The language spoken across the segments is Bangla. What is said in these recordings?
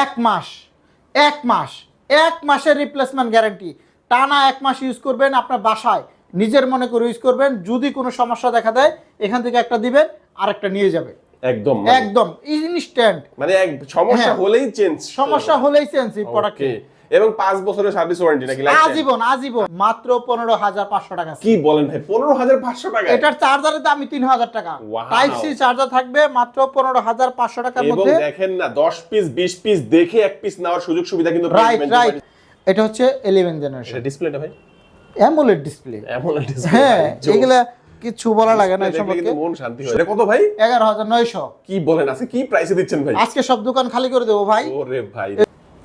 এক মাস এক মাস এক মাসের রিপ্লেসমেন্ট গ্যারান্টি টানা এক মাস ইউজ করবেন আপনার বাসায় নিজের মনে করে ইউজ করবেন যদি কোনো সমস্যা দেখা দেয় এখান থেকে একটা দিবেন আরেকটা নিয়ে যাবেন। একদম একদম ইনস্ট্যান্ট মানে সমস্যা হ্যাঁ। হলেই চেঞ্জ সমস্যা হলেই চেঞ্জ প্রোডাক্ট এবং পাঁচ বছরের সার্ভিস ওয়ারেন্টি নাকি আজীবন আজীবন। মাত্র পনেরো হাজার পাঁচশো টাকা কি বলেন ভাই? পনেরো হাজার পাঁচশো টাকা? এটার চার্জারের দামই তিন হাজার টাকা। টাইপ সি চার্জার থাকবে মাত্র পনেরো হাজার পাঁচশো টাকার মধ্যে। দেখেন না দশ পিস বিশ পিস দেখে এক পিস নেওয়ার সুযোগ সুবিধা কিন্তু রাইট রাইট এটা হচ্ছে ইলেভেন জেনারেশন ডিসপ্লেটা ভাই? অ্যামোলেড ডিসপ্লে এমন ডিসপ্লে হ্যাঁ এগুলা কিছু বলা লাগে না সম্পর্কে। মন শান্তি হয়। কত ভাই? এগারো হাজার নয়শো। কি বলেন আছে কি প্রাইসে দিচ্ছেন ভাই? আজকে সব দোকান খালি করে দেবো ভাই। ওরে ভাই।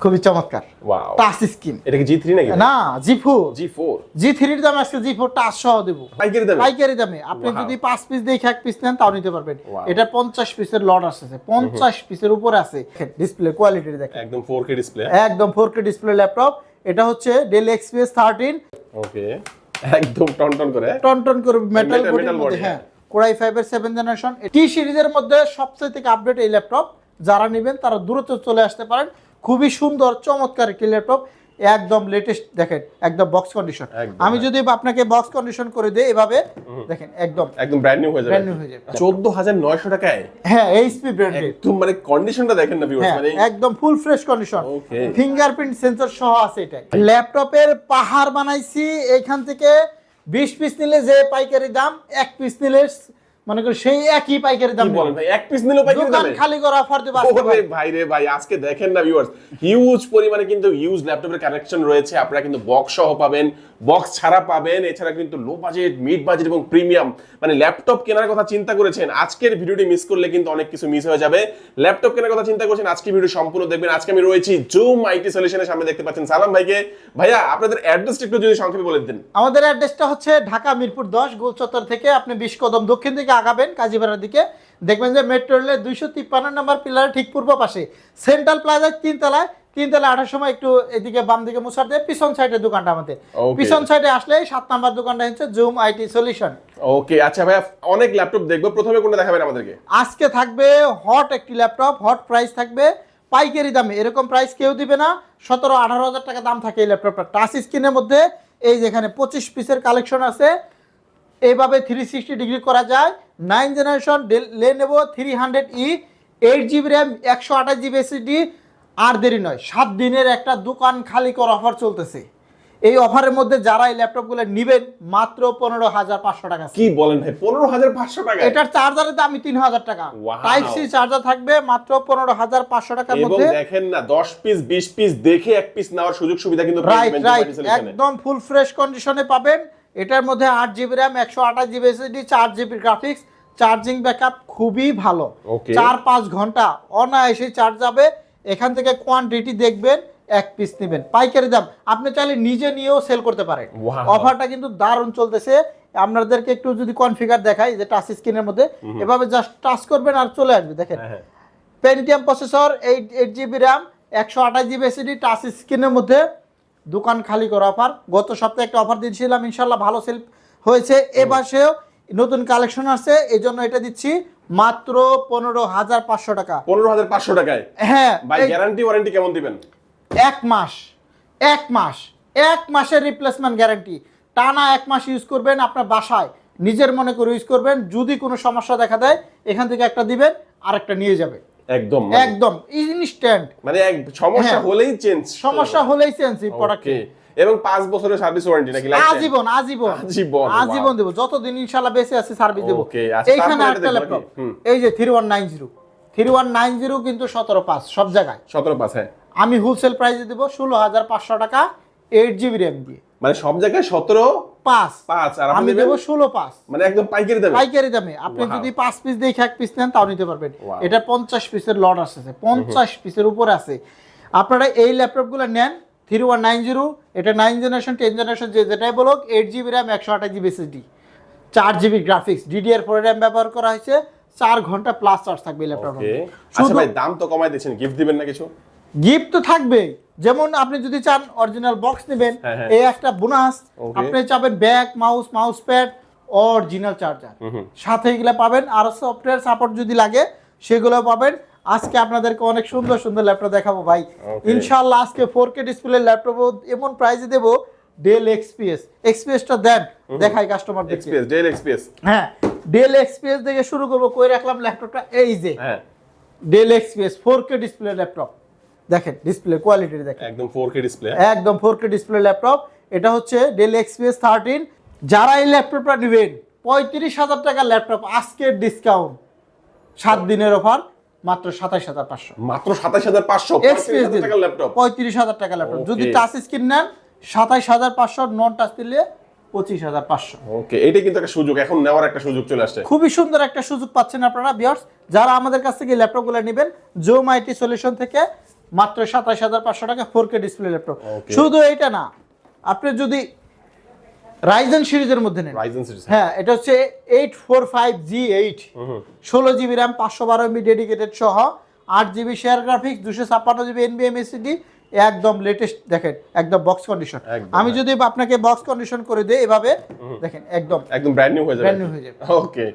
খুবই চমৎকার। ওয়াও টাচ স্ক্রিন এটা কি জি থ্রি নাকি? না জি ফোর জি ফোর জি থ্রির দাম আজকে জি ফোর টাচ সহ দেবো। পাইকারি দামে? পাইকারি দামে। আপনি যদি পাঁচ পিস দেখে এক পিস নেন তাও নিতে পারবেন। এটা পঞ্চাশ পিসের লট আসছে পঞ্চাশ পিসের উপরে আছে। ডিসপ্লে কোয়ালিটি দেখেন। একদম ফোর কে ডিসপ্লে একদম ফোর কে ডিসপ্লে ল্যাপটপ এটা হচ্ছে ডেল এক্সপিএস থার্টিন ওকে একদম টন টন করে টন টন করে মেটাল body, হ্যাঁ। কোরাই ফাইভের সেভেন জেনারেশন টি সিরিজের মধ্যে সবচেয়ে থেকে আপডেট এই ল্যাপটপ যারা নেবেন তারা দ্রুত চলে আসতে পারেন। খুবই সুন্দর চমৎকার একটি ল্যাপটপ। একদম লেটেস্ট দেখেন একদম বক্স কন্ডিশন আমি যদি আপনাকে বক্স কন্ডিশন করে দিই এভাবে দেখেন একদম। একদম ব্র্যান্ড নিউ হয়ে যাবে। Brand new হয়ে যাবে। চোদ্দ হাজার নয়শো টাকায়? হ্যাঁ এইচপি ব্র্যান্ডের একদম মানে কন্ডিশনটা দেখেন না ভিউয়ার্স হ্যাঁ মানে একদম full fresh condition fingerprint sensor সহ আছে এটা ল্যাপটপের পাহাড় বানাইছি এখান থেকে বিশ পিস নিলে যে পাইকারি দাম এক পিস নিলে মনে করি সেই একই পাইকারি দাম বলেন ভাই? এক পিস নিলেও পাইকারি দামে? খালি করা অফার দেবো ভাই। রে ভাই আজকে দেখেন না ভিউয়ার্স হিউজ পরিমাণে কিন্তু ল্যাপটপের রয়েছে। আপনারা কিন্তু বক্স সহ পাবেন বক্স ছাড়া পাবেন এছাড়া কিন্তু লো বাজেট মিড বাজেট এবং প্রিমিয়াম মানে ল্যাপটপ কেনার কথা চিন্তা করেছেন আজকের ভিডিওটি মিস করলে কিন্তু অনেক কিছু মিস হয়ে যাবে। ল্যাপটপ কেনার কথা চিন্তা করছেন আজকে ভিডিও সম্পূর্ণ দেখবেন। আজকে আমি রয়েছি জুম আইটি সলিউশনের সামনে দেখতে পাচ্ছেন সালাম ভাইকে। ভাইয়া আপনাদের অ্যাড্রেসটা একটু যদি সংক্ষেপে বলে দেন আমাদের অ্যাড্রেসটা হচ্ছে ঢাকা মিরপুর দশ গোল চত্বর থেকে আপনি বিশ কদম দক্ষিণ দিকে আগাবেন কাজীপাড়ার দিকে। দেখবেন যে মেট্রো রেলের দুইশো তিপ্পান্ন নম্বর পিলারের ঠিক পূর্ব পাশে। সেন্ট্রাল প্লাজার তিনতলায় তিনতলা আঠার সময় একটু এদিকে বাম দিকে মুসার দিয়ে পিছন সাইডের দোকানটা আমাদের। পিছন সাইডে আসলে সাত নাম্বার দোকানটা হচ্ছে জুম আইটি সলিউশন ওকে আচ্ছা ভাইয়া অনেক ল্যাপটপ দেখব। প্রথমে কোনটা দেখাবেন আমাদেরকে? আজকে থাকবে হট একটি ল্যাপটপ হট প্রাইস থাকবে পাইকারি দামে। এরকম প্রাইস কেউ দিবে না। সতেরো আঠারো হাজার টাকা দাম থাকে এই ল্যাপটপটা টাচ স্ক্রিনের মধ্যে এই যেখানে পঁচিশ পিসের কালেকশন আছে এইভাবে থ্রি সিক্সটি ডিগ্রি করা যায়। Nine generation Lenovo three hundred E eight GB RAM একশো আঠাশ জিবি এসিডি আর দেরি নয় সাত দিনের একটা দোকান খালি কর অফার চলতেছে। এই অফারের মধ্যে যারা এই ল্যাপটপগুলো নেবেন মাত্র পনেরো হাজার পাঁচশো টাকা। কি বলেন ভাই পনেরো হাজার পাঁচশো টাকা? এটার চার্জারের দামই তিন হাজার টাকা. টাইপ সি চার্জার থাকবে মাত্র পনেরো হাজার পাঁচশো টাকার এবং মধ্যে। দেখেন না দশ পিস বিশ পিস দেখে এক পিস নেওয়ার সুযোগ সুবিধা কিন্তু রাইট রাইট একদম ফুল ফ্রেশ কন্ডিশনে পাবেন। এটার মধ্যে আট জিবি র্যাম একশো আঠাশ জিবি এসএসডি চার জিবি গ্রাফিক্স চার্জিং ব্যাকআপ খুবই ভালো। চার পাঁচ ঘণ্টা অনায়াসে চার্জ যাবে। এখান থেকে কোয়ান্টিটি দেখবেন এক পিস নেবেন। পাইকারি দাম। আপনি চাইলে নিজে নিয়েও সেল করতে পারেন। অফারটা কিন্তু দারুণ চলতেছে। আপনাদেরকে একটু যদি কনফিগার দেখাই যে টাচ স্ক্রিনের মধ্যে। এভাবে জাস্ট টাচ করবেন আর চলে আসবে দেখেন। Pentium processor eight eight GB RAM একশো আঠাশ জিবি এসিডি টাচ স্ক্রিনের মধ্যে। দোকান খালি করা অফার। গত সপ্তাহে একটা অফার দিয়েছিলাম ইনশাল্লাহ ভালো সেল হয়েছে। এ মাসেও নতুন কালেকশন আছে এই জন্য এটা দিচ্ছি মাত্র পনেরো হাজার পাঁচশো টাকা। পনেরো হাজার পাঁচশো টাকায়? হ্যাঁ ভাই গ্যারান্টি ওয়ারেন্টি কেমন দিবেন? এক মাস এক মাস এক মাসের রিপ্লেসমেন্ট গ্যারান্টি টানা এক মাস ইউজ করবেন আপনার বাসায়। নিজের মনে করে ইউজ করবেন যদি কোনো সমস্যা দেখা দেয় এখান থেকে একটা দিবেন আরেকটা নিয়ে যাবে। একদম একদম ইনস্ট্যান্ট মানে এক সমস্যা হ্যাঁ। হলেই চেঞ্জ সমস্যা হলেই চেঞ্জ এই প্রোডাক্ট এবং পাঁচ বছরের সার্ভিস ওয়ারেন্টি নাকি? আজীবন আজীবন। আজীবন, আজীবন দেবো। যতদিন বেঁচে আছে সার্ভিস দেবো। আচ্ছা, এইখানে একটা ল্যাপটপ এই যে three one nine zero three one nine zero কিন্তু সতেরো পাঁচ সব জায়গায়। সতেরো পাঁচ হ্যাঁ। আমি হোলসেল প্রাইসে দেবো ষোলো হাজার পাঁচশো টাকা এইট জিবি র্যাম দিয়ে। মানে সব জায়গায় সতেরো পাঁচ। পাঁচ আর আমি দেবো ষোলো পাঁচ। মানে একদম পাইকারি দেবেন পাইকারি দামে। আপনি যদি পাঁচ পিস দেখে এক পিস নেন তাও নিতে পারবেন। এটা পঞ্চাশ পিসের লট আসছে পঞ্চাশ পিসের উপরে আছে। আপনারা এই ল্যাপটপগুলো নেন থ্রি ওয়ান নাইন জিরো এটা নাইন জেনারেশন টেন জেনারেশন যে যেটাই বলুক এইট জিবি র্যাম একশো আঠাশ জিবি এসএসডি চার GB graphics DDR four RAM ব্যবহার করা হয়েছে। চার ঘণ্টা প্লাস চার্জ থাকবে ল্যাপটপ আচ্ছা ভাই দাম তো কমাই দিচ্ছেন গিফট দিবেন না কিছু? গিফট তো থাকবেই। যেমন আপনি যদি চান অরিজিনাল বক্স নেবেন হ্যাঁ, হ্যাঁ। এই একটা বোনাস আপনি চাবেন bag mouse mouse pad original charger সাথে এগুলো পাবেন আর সফটওয়্যার সাপোর্ট যদি লাগে সেগুলো পাবেন। আজকে আপনাদেরকে অনেক সুন্দর সুন্দর ল্যাপটপ দেখাবো ভাই। Okay. ইনশাআল্লাহ আজকে ফোর কে ডিসপ্লে ল্যাপটপ এমন প্রাইসে দেবো ডেল এক্সপিএস এক্সপিএসটা দেন দেখাই কাস্টমার এক্সপিএস ডেল এক্সপিএস হ্যাঁ ডেল এক্সপিএস থেকে শুরু করব কই রাখলাম ল্যাপটপটা এই যে। হ্যাঁ। Dell XPS four K display laptop দেখেন ডিসপ্লে কোয়ালিটি দেখেন। একদম 4K ডিসপ্লে একদম ফোর কে ডিসপ্লে ল্যাপটপ এটা হচ্ছে ডেল এক্সপিএস থার্টিন যারা এই ল্যাপটপটা নেবেন পঁয়ত্রিশ হাজার টাকার ল্যাপটপ আজকের ডিসকাউন্ট সাত দিনের অফার মাত্র সাতাইশ হাজার পাঁচশো। মাত্র 27500 এক্সপিএস পঁয়ত্রিশ হাজার টাকার ল্যাপটপ পঁয়ত্রিশ হাজার টাকা ল্যাপটপ যদি টাচ স্ক্রিন নেন সাতাইশ হাজার পাঁচশো নন টাচ দিলে পঁচিশ হাজার পাঁচশো। ওকে এটা কিন্তু একটা সুযোগ। এখন নেওয়ার একটা সুযোগ চলে আসছে। খুবই সুন্দর একটা সুযোগ পাচ্ছেন আপনারা বিয়ার্স যারা আমাদের কাছ থেকে ল্যাপটপগুলো নেবেন জোম আইটি সলিউশন থেকে মাত্র সাতাশ হাজার পাঁচশো টাকা ফোর কে ডিসপ্লে ল্যাপটপ শুধু এইটা না আপনি যদি রাইজেন সিরিজের মধ্যে নেন। রাইজেন সিরিজ হ্যাঁ। এটা হচ্ছে eight four five G eight ষোলো জিবি র্যাম পাঁচশো বারো এমবি ডেডিকেটেড সহ আট জিবি শেয়ার গ্রাফিক্স দুশো ছাপ্পান্ন জিবি এনবিএম এসিডি একদম লেটেস্ট দেখেন একদম বক্স কন্ডিশন আমি হ্যাঁ। যদি আপনাকে বক্স কন্ডিশন করে দিই এভাবে দেখেন একদম। একদম ব্র্যান্ড নিউ হয়ে যাবে। Brand new হয়ে যাবে। ওকে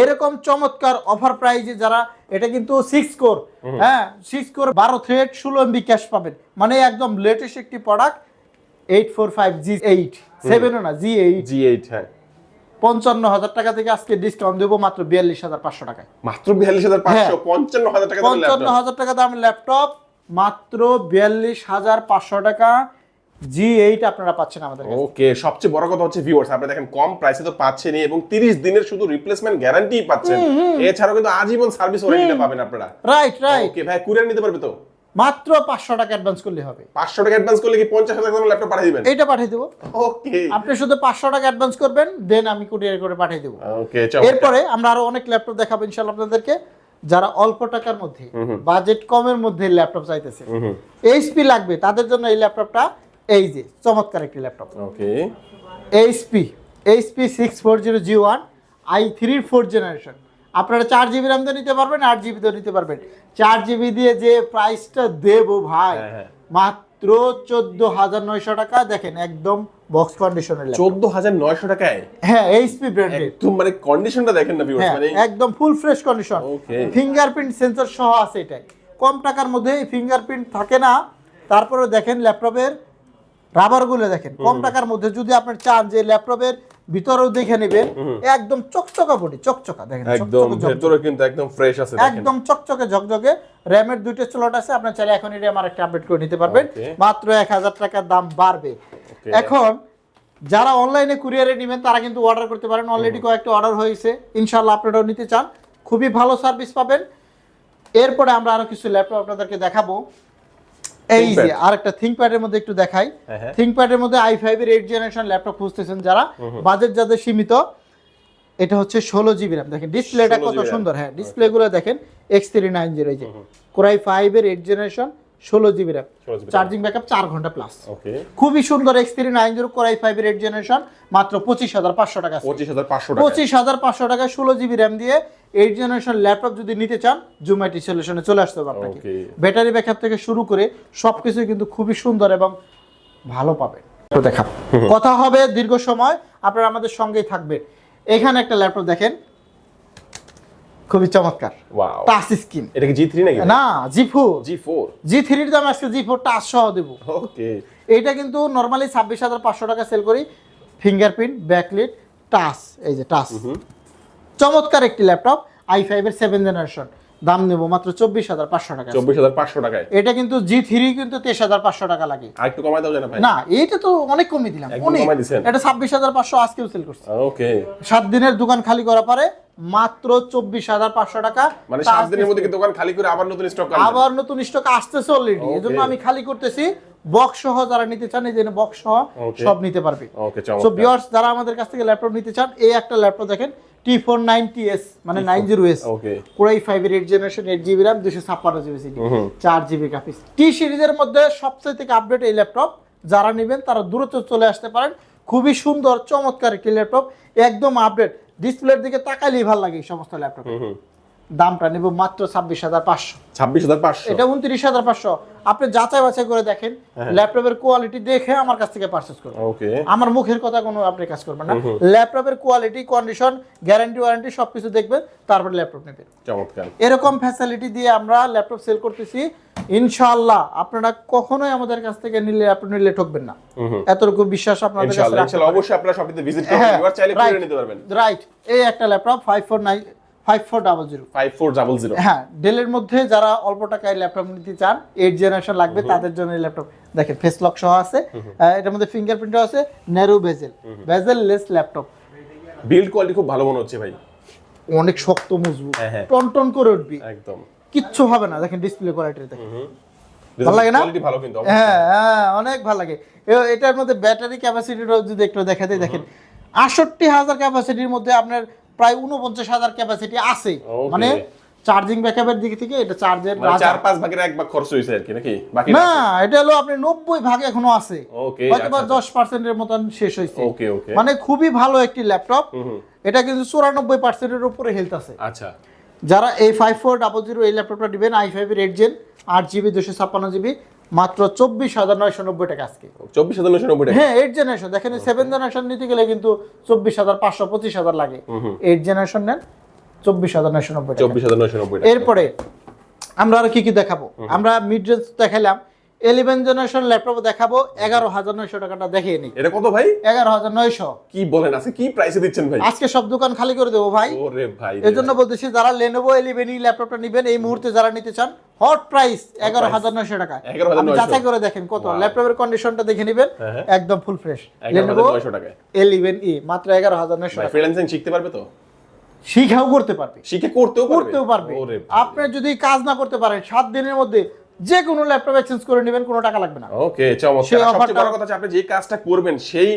এরকম চমৎকার অফার প্রাইজে যারা এটা কিন্তু সিক্স কোর হ্যাঁ সিক্স কোর বারো থ্রেড ষোলো এমবি ক্যাশ পাবেন। মানে একদম লেটেস্ট একটি product eight four five G eight সেভেনও না জি এইট জি8 হ্যাঁ। পঞ্চান্ন হাজার টাকা থেকে আজকে ডিসকাউন্ট দেবো মাত্র বিয়াল্লিশ হাজার পাঁচশো টাকায়। মাত্র 42500 হ্যাঁ। 55000 টাকা পঞ্চান্ন হাজার টাকা দামের ল্যাপটপ মাত্র বিয়াল্লিশ হাজার পাঁচশো টাকা। জি এইট আপনারা পাচ্ছেন আমাদের। ওকে সবচেয়ে বড় কথা হচ্ছে ভিউয়ার্স আপনি দেখেন কম প্রাইসে তো পাচ্ছেনই এবং 30 দিনের শুধু রিপ্লেসমেন্ট গ্যারান্টি পাচ্ছেন। এছাড়াও কিন্তু আজীবন সার্ভিস ওয়ারেন্টি পাবেন আপনারা। রাইট রাইট ওকে ভাই কুরিয়ার নিতে পারবে তো? মাত্র পাঁচশো টাকা অ্যাডভান্স করলে হবে। 500 টাকা অ্যাডভান্স করলে কি 50000 টাকা ল্যাপটপ পাঠিয়ে দিবেন? এইটা পাঠিয়ে দেবো। ওকে। আপনি শুধু পাঁচশো টাকা অ্যাডভান্স করবেন দেন আমি কুরিয়ার করে পাঠিয়ে দেবো। ওকে এরপরে আমরা আরও অনেক ল্যাপটপ দেখাবো ইনশাল্লাহ আপনাদেরকে যারা অল্প টাকার মধ্যে বাজেট কমের মধ্যে ল্যাপটপ চাইতেছে। এইচপি লাগবে তাদের জন্য এই ল্যাপটপটা এই যে চমৎকার একটি laptop. Okay HP HP six four zero G one i three four generation আপনারা চার জিবি র্যাম তো নিতে পারবেন আট জিবি তো নিতে পারবেন। চার জিবি দিয়ে যে প্রাইসটা দেবো ভাই হ্যাঁ, হ্যাঁ। মাত্র চোদ্দ হাজার নয়শো টাকা দেখেন একদম বক্স কন্ডিশনের চোদ্দ হাজার নয়শো টাকায়? হ্যাঁ এইচপি ব্র্যান্ডের একদম মানে কন্ডিশনটা দেখেন না ভিউয়ার্স হ্যাঁ মানে একদম full fresh condition fingerprint sensor সহ আছে এটাই। কম টাকার মধ্যে ফিঙ্গারপ্রিন্ট থাকে না। তারপরে দেখেন ল্যাপটপের রাবারগুলো দেখেন কম টাকার মধ্যে যদি আপনি চান যে ল্যাপটপের ভিতরেও দেখে নেবেন একদম চকচকা বডি চকচকা দেখেন একদম। ভেতরে কিন্তু একদম ফ্রেশ আছে দেখেন। একদম চকচকে ঝকঝকে। র্যামের দুইটা স্লট আছে আপনার চাইলে এখন র্যাম আর একটা আপডেট করে নিতে পারবেন। মাত্র এক হাজার টাকার দাম বাড়বে। এখন যারা অনলাইনে কুরিয়ারে নেবেন তারা কিন্তু অর্ডার করতে পারেন। অলরেডি কয়েকটা অর্ডার হয়েছে। ইনশাল্লাহ আপনারাও নিতে চান। খুবই ভালো সার্ভিস পাবেন। এরপরে আমরা আরও কিছু ল্যাপটপ আপনাদেরকে দেখাবো। এই যে। আরেকটা থিঙ্কপ্যাডের মধ্যে একটু দেখাই। হ্যাঁ, হ্যাঁ। মধ্যে আই ফাইভ এর এইট জেনারেশন ল্যাপটপ খুঁজতেছেন যারা। বাজেট যাদের সীমিত এটা হচ্ছে ষোলো জিবি র্যাম দেখেন ডিসপ্লেটা কত সুন্দর হ্যাঁ ডিসপ্লে গুলো দেখেন এক্স থ্রি নাইন জিরো যে। কোরাই ফাইভ এর এইট জেনারেশন ষোলো জিবি র্যাম চার্জিং ব্যাকআপ চার ঘণ্টা প্লাস খুবই সুন্দর X three nine zero core i five এর এইট জেনারেশন মাত্র পঁচিশ হাজার পাঁচশো টাকা পঁচিশ হাজার পাঁচশো পঁচিশ হাজার পাঁচশো টাকায় ষোলো জিবি র্যাম দিয়ে এইট জেনারেশন ল্যাপটপ যদি নিতে চান জুমাইটি সলিউশনে চলে আসতে হবে আপনাকে। ব্যাটারি ব্যাকআপ থেকে শুরু করে সবকিছু কিন্তু খুবই সুন্দর এবং ভালো পাবেন। দেখা। কথা হবে দীর্ঘ সময় আপনারা আমাদের সঙ্গেই থাকবেন। এখানে একটা ল্যাপটপ দেখেন খুবই চমৎকার। টাচ স্ক্রিন এটা কি জি থ্রি নাকি? না জি ফোর জি থ্রির দাম আজকে জি ফোর টাচ সহ দেব। ওকে এইটা কিন্তু নর্মালি ছাব্বিশ হাজার পাঁচশো টাকা সেল করি। ফিঙ্গারপ্রিন্ট ব্যাকলিট টাচ এই যে টাচ চমৎকার একটি ল্যাপটপ আই ফাইভের সেভেন জেনারেশন দাম নেব মাত্র চব্বিশ হাজার পাঁচশো টাকা। চব্বিশ হাজার পাঁচশো টাকায়? এটা কিন্তু জি থ্রি কিন্তু তেইশ হাজার পাঁচশো টাকা লাগে। আর একটু কমাই দাও জানা ভাই। না এইটা তো অনেক কমে দিলাম। অনেক। এটা ছাব্বিশ হাজার পাঁচশো আজকেও সেল করছে। ওকে। সাত দিনের দোকান খালি করার পরে মাত্র চব্বিশ হাজার পাঁচশো টাকা। মানে সাত দিনের মধ্যে দোকান খালি করে আবার নতুন স্টক আবার নতুন স্টক আসতেছে অলরেডি Okay. এজন্য আমি খালি করতেছি বক্স সহ যারা নিতে চান এই যে বক্স সহ সব নিতে পারবে। সো ভিউয়ার্স যারা আমাদের কাছ থেকে ল্যাপটপ নিতে চান এই একটা ল্যাপটপ দেখেন টি ফোর নাইনটি এস মানে nine zero S core i five এর eight generation eight GB RAM দুশো ছাপ্পান্ন জিবি সিডি চার জিবি গ্রাফিক্স টি সিরিজের মধ্যে সবচেয়ে থেকে আপডেট এই ল্যাপটপ যারা নেবেন তারা দ্রুত চলে আসতে পারেন। খুবই সুন্দর চমৎকার একটি ল্যাপটপ একদম আপডেট ডিসপ্লের দিকে তাকালেই ভালো লাগে এই সমস্ত ল্যাপটপ দামটা নেব মাত্র ছাব্বিশ হাজার পাঁচশো। ছাব্বিশ হাজার পাঁচশো? এটা উনত্রিশ হাজার পাঁচশো। আপনি যাচাই বাছাই করে দেখেন হ্যাঁ। ল্যাপটপের কোয়ালিটি দেখে আমার কাছ থেকে পারচেস করবেন। আমার মুখের কথা কোনো আপনি কাজ করবেন না। ল্যাপটপের কোয়ালিটি কন্ডিশন গ্যারান্টি ওয়ারেন্টি সবকিছু দেখবেন তারপর ল্যাপটপ নেবেন। চমৎকার। এরকম ফ্যাসিলিটি দিয়ে আমরা ল্যাপটপ সেল করতেছি। ইনশাআল্লাহ আপনারা কখনোই আমাদের কাছ থেকে নিলে আপনি নিলে ঠকবেন না। এতটুকু বিশ্বাস আপনাদের কাছে অবশ্যই আপনারা শপটিতে ভিজিট করবেন হ্যাঁ, চাইলে নিতে পারবেন। রাইট এই একটা laptop five four nine five four double zero হ্যাঁ ডেলের মধ্যে যারা অল্প টাকায় ল্যাপটপ নিতে চান এইট জেনারেশন লাগবে তাদের জন্য এই ল্যাপটপ। দেখেন ফেস লক সহ আছে। এটার মধ্যে ফিঙ্গারপ্রিন্টও আছে narrow bezel bezel less laptop. Build quality খুব ভালো মনে হচ্ছে ভাই। অনেক শক্ত মজবুত। হ্যাঁ, হ্যাঁ। টন টন করে উঠবি। একদম। কিচ্ছু হবে না। দেখেন ডিসপ্লে কোয়ালিটি দেখেন। ভালো লাগে না? কোয়ালিটি ভালো কিন্তু হ্যাঁ হ্যাঁ অনেক ভালো লাগে। এটার মধ্যে ব্যাটারি ক্যাপাসিটিটা যদি একটু দেখাতে দেখেন। আটষট্টি হাজার ক্যাপাসিটির মধ্যে আপনার প্রায় উনপঞ্চাশ হাজার ক্যাপাসিটি আছে। মানে চার্জিং ব্যাকআপের দিক থেকে এটা চার্জের মানে চার পাঁচ ভাগের এক ভাগ খরচ হয়েছে আর কি নাকি? বাকি না এটা হলো আপনি নব্বই ভাগ এখনও আছে। ওকে হয়তো বা দশ পার্সেন্টের মতন শেষ হয়েছে ওকে ওকে মানে খুবই ভালো একটি ল্যাপটপ এটা কিন্তু চুরানব্বই পার্সেন্টের উপরে হেলথ আছে। আচ্ছা। যারা এই ফাইভ ফোর ডাবল জিরো এই ল্যাপটপটা নেবেন আই ফাইভের এইট জেন আট জিবি দুশো ছাপ্পান্ন জিবি মাত্র চব্বিশ হাজার নয়শো নব্বই টাকা আজকে। চব্বিশ হাজার নয়শো নব্বই টাকা? হ্যাঁ এইট জেনারেশন দেখেন সেভেন জেনারেশন নিতে গেলে কিন্তু চব্বিশ হাজার পাঁচশো পঁচিশ হাজার লাগে। এইট জেনারেশন নেন চব্বিশ হাজার নয়শো নব্বই চব্বিশ হাজার নয়শো নব্বই এরপরে আমরা আর কি কি দেখাবো? আমরা মিড রেঞ্জ দেখালাম ইলেভেন জেনারেশন ল্যাপটপ দেখাবো এগারো হাজার নয়শো টাকাটা দেখিয়ে নিই এটা কত ভাই? এগারো হাজার নয়শো। কি বলেন আছে কি প্রাইসে দিচ্ছেন ভাই? আজকে সব দোকান খালি করে দেবো ভাই। ওরে ভাই এই জন্য বলতেছি যারা লেনোভো এলিভেন ল্যাপটপটা নেবেন এই মুহূর্তে যারা নিতে চান হট প্রাইস এগারো হাজার নয়শো টাকা আপনি যাচাই করে দেখেন কত। ল্যাপটপের কন্ডিশনটা দেখে নেবেন হ্যাঁ, হ্যাঁ। একদম ফুল ফ্রেশ লেনোভো নয়শো ই মাত্র এগারো হাজার নয়শো টাকা ফ্রিল্যান্সিং শিখতে পারবে তো? শিখাও করতে পারবে। শিখে করতেও করতেও পারবে। আপনি যদি কাজ না করতে পারেন সাত দিনের মধ্যে যে কোনো ল্যাপটপ এক্সচেঞ্জ করে নেবেন কোনো টাকা লাগবে না। ওকে চমৎকার। সবচেয়ে বড় কথা হচ্ছে আপনি যে কাজটা করবেন সেই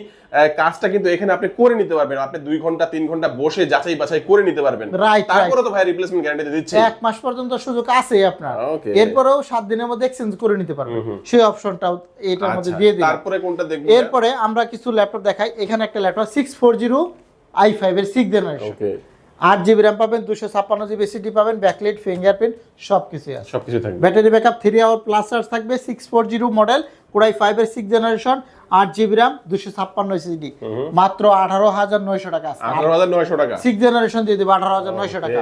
কাজটা কিন্তু এখানে আপনি করে নিতে পারবেন। আপনি দুই ঘণ্টা তিন ঘণ্টা বসে যাচাই বাছাই করে নিতে পারবেন। তারপরে তো ভাই রিপ্লেসমেন্ট গ্যারান্টি দিচ্ছে। এক মাস পর্যন্ত সুযোগ আছে আপনার. এরপরেও সাত দিনের মধ্যে এক্সচেঞ্জ করে নিতে পারবেন। সেই অপশনটাও এটার মধ্যে আচ্ছা, দিয়ে দিই তারপরে কোনটা দেখব এরপরে আমরা কিছু ল্যাপটপ দেখাই। এখানে একটা laptop six four zero i five এর সিক্স জেনারেশন ওকে। আট জিবি র্যাম পাবেন দুশো ছাপ্পান্ন জিবি সিডি পাবেন ব্যাকলাইট ফিঙ্গারপ্রিন্ট সব কিছুই আছে। সব কিছু থাকবে। Battery backup three hour plus charge থাকবে six four zero model core i ফাইভের সিক্স জেনারেশন আট জিবি র্যাম দুশো ছাপ্পান্ন সিডি মাত্র আঠারো হাজার নয়শো টাকা আঠারো হাজার নয়শো টাকা। সিক্স জেনারেশন দিয়ে দেবে আঠারো হাজার নয়শো টাকা।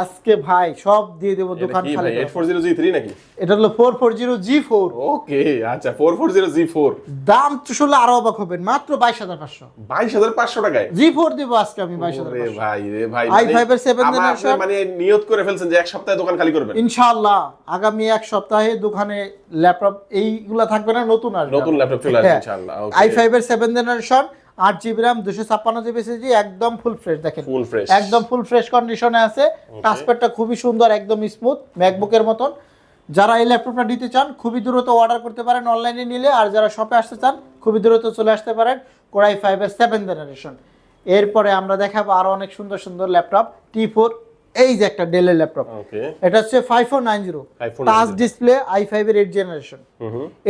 আজকে ভাই সব দিয়ে দেবো দোকান খালি নাকি? এটা হলো four four zero G four okay আচ্ছা four four zero G four দাম তো শুনলে আরও অবাক হবেন মাত্র বাইশ হাজার পাঁচশো। বাইশ হাজার পাঁচশো টাকায়? জি ফোর দিব আজকে আমি বাইশ হাজার ভাই রে ভাই i5 মানে এর seven আমার মানে নিয়ত করে ফেলছেন যে এক সপ্তাহে দোকান খালি করবেন। ইনশাআল্লাহ আগামী এক সপ্তাহে দোকানে ল্যাপটপ এইগুলা থাকবে না নতুন আসবে। নতুন ল্যাপটপ চলে আসবে ইনশাআল্লাহ আই ফাইভ এর সেভেন জেনারেশন আট জিবি র্যাম দুশো ছাপ্পান্ন জিবি সিজি একদম ফুল ফ্রেশ দেখেন। ফুল ফ্রেশ একদম ফুল ফ্রেশ কন্ডিশনে আছে। টাচপ্যাডটা খুবই সুন্দর একদম স্মুথ ম্যাকবুকের মতন। যারা এই ল্যাপটপটা নিতে চান খুবই দ্রুত অর্ডার করতে পারেন অনলাইনে নিলে। আর যারা শপে আসতে চান খুবই দ্রুত চলে আসতে পারেন কোরাই ফাইভের সেভেন জেনারেশন এরপরে আমরা দেখাবো আরও অনেক সুন্দর সুন্দর ল্যাপটপ টি ফোর এই যে একটা ডেলের ল্যাপটপ এটা হচ্ছে five four nine zero 5490 touch display I ফাইভের eight generation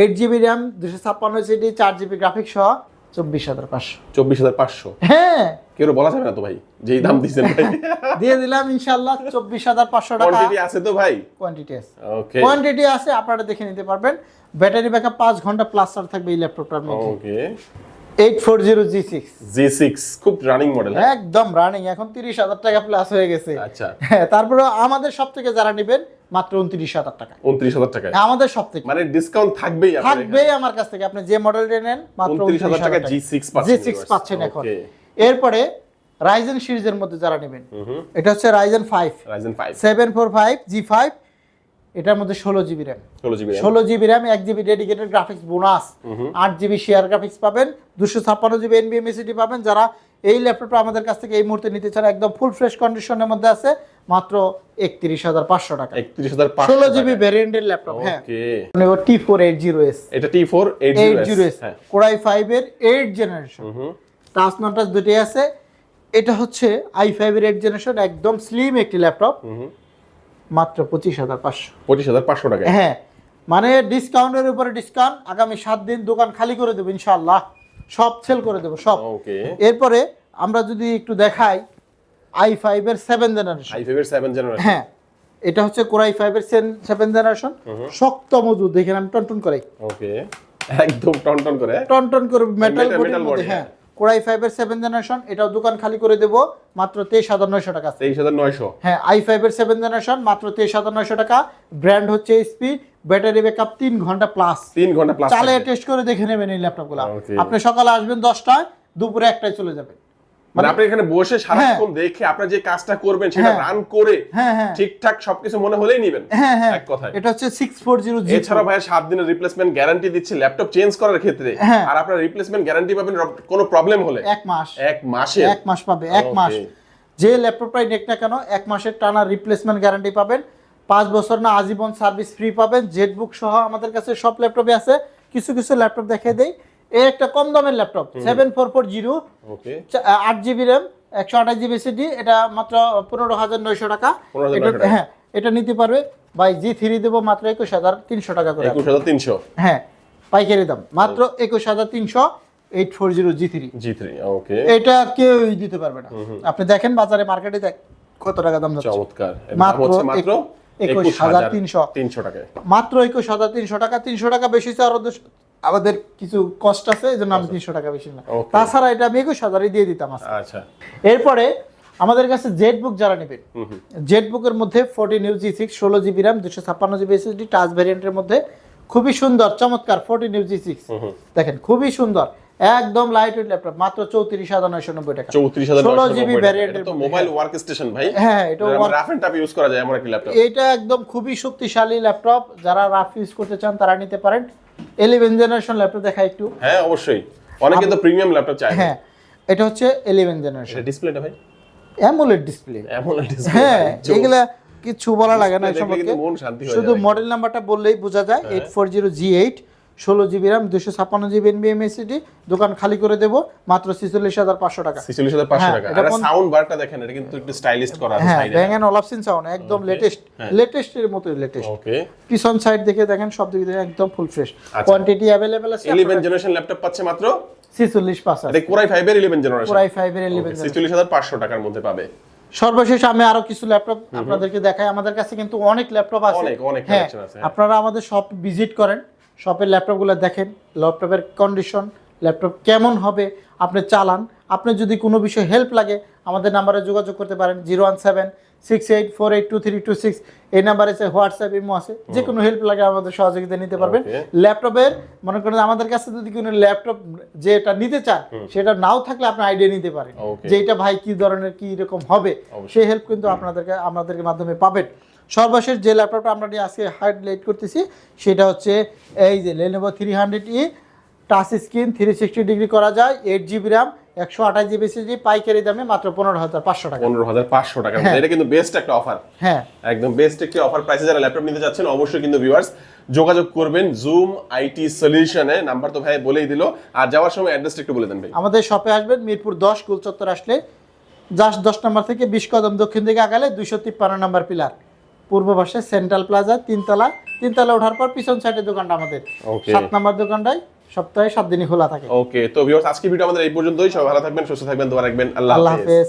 eight GB RAM দুশো ছাপ্পান্ন জিবি চার জিবি গ্রাফিক্স সহ চব্বিশ হাজার পাঁচশো। চব্বিশ হাজার পাঁচশো? হ্যাঁ। কেউ বলা যাবে না তো ভাই যেই দাম ভাই। দিয়ে দিলাম ইনশাল্লাহ চব্বিশ হাজার পাঁচশো টাকা। কোয়ান্টিটি আছে তো ভাই? কোয়ান্টিটি আছে। ওকে কোয়ান্টিটি আছে আপনারা দেখে নিতে পারবেন। ব্যাটারি ব্যাকআপ পাঁচ ঘণ্টা প্লাস চার্জ থাকবে এই ল্যাপটপটার মধ্যে ওকে খুব রানিং মডেল একদম রানিং এখন তিরিশ হাজার টাকা প্লাস হয়ে গেছে। আচ্ছা। হ্যাঁ তারপরে আমাদের সব থেকে যারা নেবেন মাত্র উনত্রিশ হাজার টাকা। উনত্রিশ হাজার টাকা আমাদের সব থেকে মানে ডিসকাউন্ট থাকবেই থাকবেই আমার কাছ থেকে। আপনি যে মডেলটা নেন মাত্র উনত্রিশ হাজার টাকা। জি সিক্স পাচ্ছেন জি সিক্স পাচ্ছেন এখন। এরপরে রাইজেন সিরিজের মধ্যে যারা নেবেন এটা হচ্ছে Ryzen five Ryzen five seven four five G five এটার মধ্যে ষোলো জিবি র্যাম ষোলো জিবি র্যাম এক জিবি ডেডিকেটেড গ্রাফিক্স বোনাস আট জিবি শেয়ার গ্রাফিক্স পাবেন দুশো ছাপ্পান্ন জিবি এনবিএমএসিটি পাবেন। যারা এই ল্যাপটপটা আমাদের কাছ থেকে এই মুহূর্তে নিতে চান একদম ফুল ফ্রেশ কন্ডিশনের মধ্যে আছে মাত্র একত্রিশ হাজার পাঁচশো টাকা। একত্রিশ হাজার ষোলো জিবি ভ্যারিয়েন্টের ল্যাপটপ হ্যাঁ। T four eight zero S এটা T four eight zero S core i five এর eight generation touch non touch দুটোই আছে। এটা হচ্ছে আই ফাইভ এর এইট জেনারেশন একদম স্লিম একটি ল্যাপটপ মাত্র পঁচিশ হাজার পাঁচশো। পঁচিশ হাজার পাঁচশো টাকা হ্যাঁ। মানে ডিসকাউন্টের উপরে ডিসকাউন্ট আগামী সাত দিন দোকান খালি করে দেবো ইনশাল্লাহ সব সেল করে দেবো সব। ওকে। এরপরে আমরা যদি একটু দেখাই আই ফাইভ এর সেভেন জেনারেশন আই ফাইভ এর সেভেন জেনারেশন হ্যাঁ। এটা হচ্ছে কোরাই ফাইভের সেভেন জেনারেশন শক্ত মজুদ দেখেন আমি টনটন করে। ওকে। একদম টনটন করে। টনটন করে মেটাল body, হ্যাঁ। কোরাই ফাইভের সেভেন জেনারেশন এটাও দোকান খালি করে দেবো মাত্র তেইশ হাজার নয়শো টাকা। তেইশ হাজার নয়শো। হ্যাঁ আই ফাইভের সেভেন জেনারেশন মাত্র তেইশ হাজার নয়শো টাকা। ব্র্যান্ড হচ্ছে এসপি ব্যাটারি ব্যাকআপ তিন ঘণ্টা প্লাস তিন ঘণ্টা প্লাস চালে টেস্ট করে দেখে নেবেন এই ল্যাপটপগুলো. আপনি সকালে আসবেন দশটায় দুপুরে একটায় চলে যাবেন। মানে আপনি এখানে বসে সারাক্ষণ দেখে আপনার যে কাজটা করবেন সেটা হ্যাঁ। রান করে হ্যাঁ হ্যাঁ। ঠিকঠাক সবকিছু মনে হলেই নিবেন। হ্যাঁ হ্যাঁ। এক কথায়। এটা হচ্ছে এছাড়া ভাই সাত দিনের রিপ্লেসমেন্ট গ্যারান্টি দিচ্ছে ল্যাপটপ চেঞ্জ করার ক্ষেত্রে। হ্যাঁ। আর আপনার রিপ্লেসমেন্ট গ্যারান্টি পাবেন কোনো প্রবলেম হলে। এক মাস। এক মাসে এক মাস পাবে এক মাস. যে ল্যাপটপটাই নেক না কেন এক মাসের টানা রিপ্লেসমেন্ট গ্যারান্টি পাবেন। পাঁচ বছর না আজীবন সার্ভিস ফ্রি পাবেন। জেটবুক সহ আমাদের কাছে সব ল্যাপটপে আছে। কিছু কিছু ল্যাপটপ দেখে দেই। এই একটা কম দামের laptop seven four four zero আট জিবি র্যাম একশো আঠাশ জিবি সিডি এটা মাত্র পনেরো হাজার নয়শো টাকা। 15,900 এটা হ্যাঁ এটা নিতে পারবে। বাই জি থ্রি দেবো মাত্র একুশ হাজার তিনশো টাকা করে। একুশ হাজার তিনশো। হ্যাঁ পাইকারি দাম। মাত্র একুশ হাজার তিনশো eight four zero G three G three okay. এটা কেউই দিতে পারবে না। আপনি দেখেন বাজারে মার্কেটে দেখ কত টাকা দাম যাচ্ছে। চমৎকার। মাত্র মাত্র এক- একুশ হাজার তিনশো। তিনশো টাকা মাত্র একুশ হাজার তিনশো টাকা তিনশো টাকা বেশি আরও দুশ- আমাদের কিছু কষ্ট আছে এই জন্য আমি তিনশো টাকা বেশি না। তাছাড়া এটা আমি একুশ হাজারই দিয়ে দিতাম আচ্ছা। এরপরে আমাদের কাছে জেট বুক যারা নেবেন জেট বুকের মধ্যে ফোরটিন ইউজি সিক্স ষোলো জিবি র্যাম দুশো ছাপ্পান্ন জিবি এসএসডি টাচ ভ্যারিয়েন্টের মধ্যে খুবই সুন্দর চমৎকার ফোরটিন ইউজি সিক্স। দেখেন খুবই সুন্দর। একদম লাইট ওয়েট ল্যাপটপ মাত্র চৌত্রিশ হাজার নয়শো নব্বই টাকা। চৌত্রিশ হাজার ষোলো জিবি ভ্যারিয়েন্টের তো মোবাইল ওয়ার্ক স্টেশন ভাই। হ্যাঁ এটা রাফ এন্ড টাফ ইউজ করা যায় এমন একটি ল্যাপটপ এটা একদম খুবই শক্তিশালী ল্যাপটপ যারা রাফ ইউজ করতে চান তারা নিতে পারেন। ইলেভেন জেনারেশন ল্যাপটপ দেখা একটু। হ্যাঁ অবশ্যই। অনেকে তো প্রিমিয়াম ল্যাপটপ চায় হ্যাঁ এটা হচ্ছে ইলেভেন জেনারেশন ডিসপ্লেটা ভাই? অ্যামোলেড ডিসপ্লে অ্যামোলেড ডিসপ্লে হ্যাঁ এগুলা কিছু বলা লাগে না সম্পর্কে। শুধু মডেল নাম্বারটা বললেই বোঝা যায় eight four zero G eight ষোলো জিবি র্যাম দুশো ছাপ্পান্ন জিবি এনবিএম এসিডি দোকান খালি করে দেবো মাত্র ছিচল্লিশ হাজার পাঁচশো টাকা। ছিচল্লিশ হাজার পাঁচশো হ্যাঁ, টাকা। এটা সাউন্ড বারটা দেখেন এটা কিন্তু একটু স্টাইলিশ করা হ্যাঁ ব্যাং অ্যান্ড অলাপসিন সাউন্ড একদম লেটেস্ট হ্যাঁ। লেটেস্টের মতোই লেটেস্ট ওকে পিছন সাইড দেখে দেখেন সব দিকে একদম ফুল ফ্রেশ। কোয়ান্টিটি অ্যাভেলেবেল আছে ইলেভেন জেনারেশন ল্যাপটপ পাচ্ছে মাত্র? ছিচল্লিশ পাঁচ এটা কোরাই ফাইভের ইলেভেন জেনারেশন পুরাই ফাইভের ইলেভেন ছিচল্লিশ হাজার পাঁচশো টাকার মধ্যে পাবে। সর্বশেষ আমি আরও কিছু ল্যাপটপ আপনাদেরকে দেখাই। আমাদের কাছে কিন্তু অনেক ল্যাপটপ আছে। অনেক, অনেক হ্যাঁ আছে। আপনারা আমাদের শপ ভিজিট করেন। শপের ল্যাপটপগুলো দেখেন ল্যাপটপের কন্ডিশন ল্যাপটপ কেমন হবে আপনি চালান। আপনি যদি কোনো বিষয়ে হেল্প লাগে আমাদের নাম্বারে যোগাযোগ করতে পারেন zero one seven six eight four eight two three two six. এই নাম্বারে আছে হোয়াটসঅ্যাপ ইমো আছে যে কোনো হেল্প লাগে আমাদের সহযোগিতা নিতে পারবেন. ল্যাপটপের মনে করেন আমাদের কাছে যদি কোনো ল্যাপটপ যেটা নিতে চান সেটা নাও থাকলে আপনি আইডিয়া নিতে পারেন। যে এটা ভাই কি ধরনের কি রকম হবে সেই হেল্প কিন্তু আপনাদেরকে আমাদের মাধ্যমে পাবেন। সর্বশেষ যে ল্যাপটপটা আমরা নিয়ে আজকে হাইলাইট করতেছি সেটা হচ্ছে এই যে Lenovo three hundred E touch screen three sixty degree করা যায় এইট জিবি র্যাম একশো আঠাশ জিবি সিজি পাইকারি দামে মাত্র পনেরো হাজার পাঁচশো টাকা। পনেরো হাজার পাঁচশো টাকার হ্যাঁ। এটা কিন্তু বেস্ট একটা অফার হ্যাঁ। একদম বেস্ট একটি অফার প্রাইসে যারা ল্যাপটপ নিতে যাচ্ছেন অবশ্যই কিন্তু ভিউয়ার্স যোগাযোগ করবেন জুম আইটি সলিউশনে নাম্বার তো ভাই বলেই দিল। আর যাওয়ার সময় অ্যাড্রেসটা একটু বলে দেন ভাই। আমাদের শপে আসবেন মিরপুর দশ গুলচত্বর আসলে জাস্ট দশ নম্বর থেকে বিশ কদম দক্ষিণ দিকে আগালে দুইশো তিপ্পান্ন নম্বর পিলার পূর্ব পাশে সেন্ট্রাল প্লাজা তিনতলা। তিনতলা ওঠার পর পিছন সাইডের দোকানটা আমাদের। সাত নম্বর দোকানটাই সপ্তাহে সাত দিনই খোলা থাকে। ওকে তো ভিউয়ার্স আজকে ভিডিও আমাদের এই পর্যন্তই। সবাই ভালো থাকবেন সুস্থ থাকবেন দোয়া রাখবেন। আল্লাহ হাফেজ।